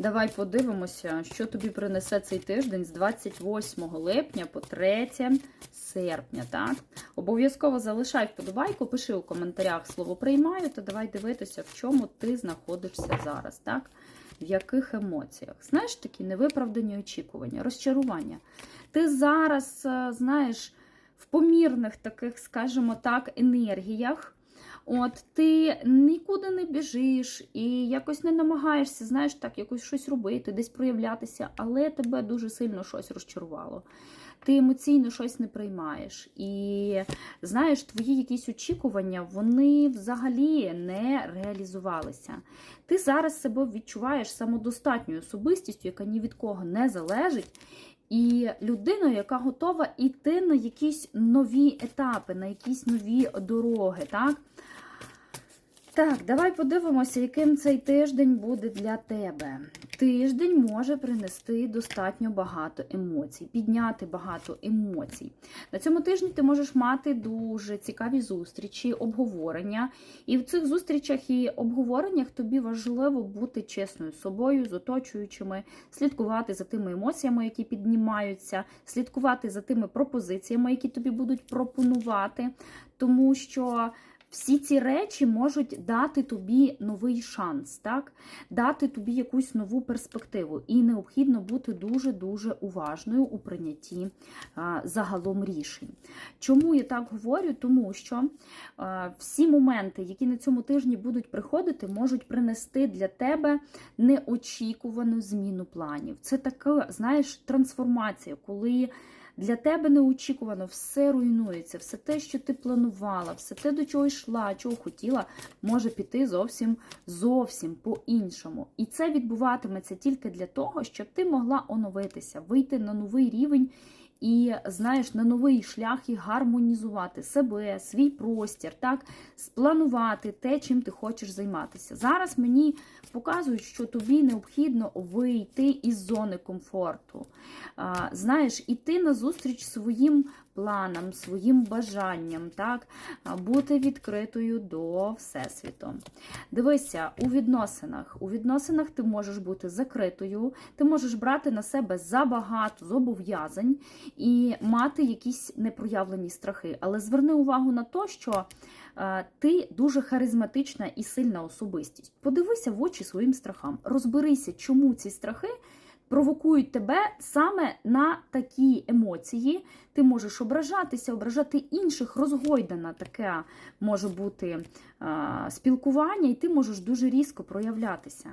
Давай подивимося, що тобі принесе цей тиждень з 28 липня по 3 серпня. Так? Обов'язково залишай вподобайку, пиши у коментарях слово приймаю, та давай дивитися, в чому ти знаходишся зараз. так? В яких емоціях? Знаєш, такі невиправдані очікування, розчарування. Ти зараз, е, знаєш, в помірних таких, скажімо так, енергіях. От ти нікуди не біжиш і якось не намагаєшся, знаєш, так, якось щось робити, десь проявлятися, але тебе дуже сильно щось розчарувало. Ти емоційно щось не приймаєш. І знаєш, твої якісь очікування, вони взагалі не реалізувалися. Ти зараз себе відчуваєш самодостатньою особистістю, яка ні від кого не залежить. І людиною, яка готова йти на якісь нові етапи, на якісь нові дороги. так? Так, давай подивимося, яким цей тиждень буде для тебе. Тиждень може принести достатньо багато емоцій, підняти багато емоцій. На цьому тижні ти можеш мати дуже цікаві зустрічі, обговорення. І в цих зустрічах і обговореннях тобі важливо бути чесною з собою, з оточуючими, слідкувати за тими емоціями, які піднімаються, слідкувати за тими пропозиціями, які тобі будуть пропонувати, тому що. Всі ці речі можуть дати тобі новий шанс, так? дати тобі якусь нову перспективу. І необхідно бути дуже-дуже уважною у прийнятті а, загалом рішень. Чому я так говорю? Тому що а, всі моменти, які на цьому тижні будуть приходити, можуть принести для тебе неочікувану зміну планів. Це така, знаєш, трансформація, коли. Для тебе неочікувано все руйнується, все те, що ти планувала, все те, до чого йшла, чого хотіла, може піти зовсім зовсім по-іншому. І це відбуватиметься тільки для того, щоб ти могла оновитися, вийти на новий рівень. І знаєш, на новий шлях і гармонізувати себе, свій простір, так, спланувати те, чим ти хочеш займатися. Зараз мені показують, що тобі необхідно вийти із зони комфорту. Знаєш, іти на зустріч своїм планам, своїм бажанням, так, бути відкритою до Всесвіту. Дивися, у відносинах. У відносинах ти можеш бути закритою, ти можеш брати на себе забагато зобов'язань і мати якісь непроявлені страхи. Але зверни увагу на те, що е, ти дуже харизматична і сильна особистість. Подивися в очі своїм страхам, розберися, чому ці страхи. Провокують тебе саме на такі емоції. Ти можеш ображатися, ображати інших, розгойдана таке може бути а, спілкування, і ти можеш дуже різко проявлятися.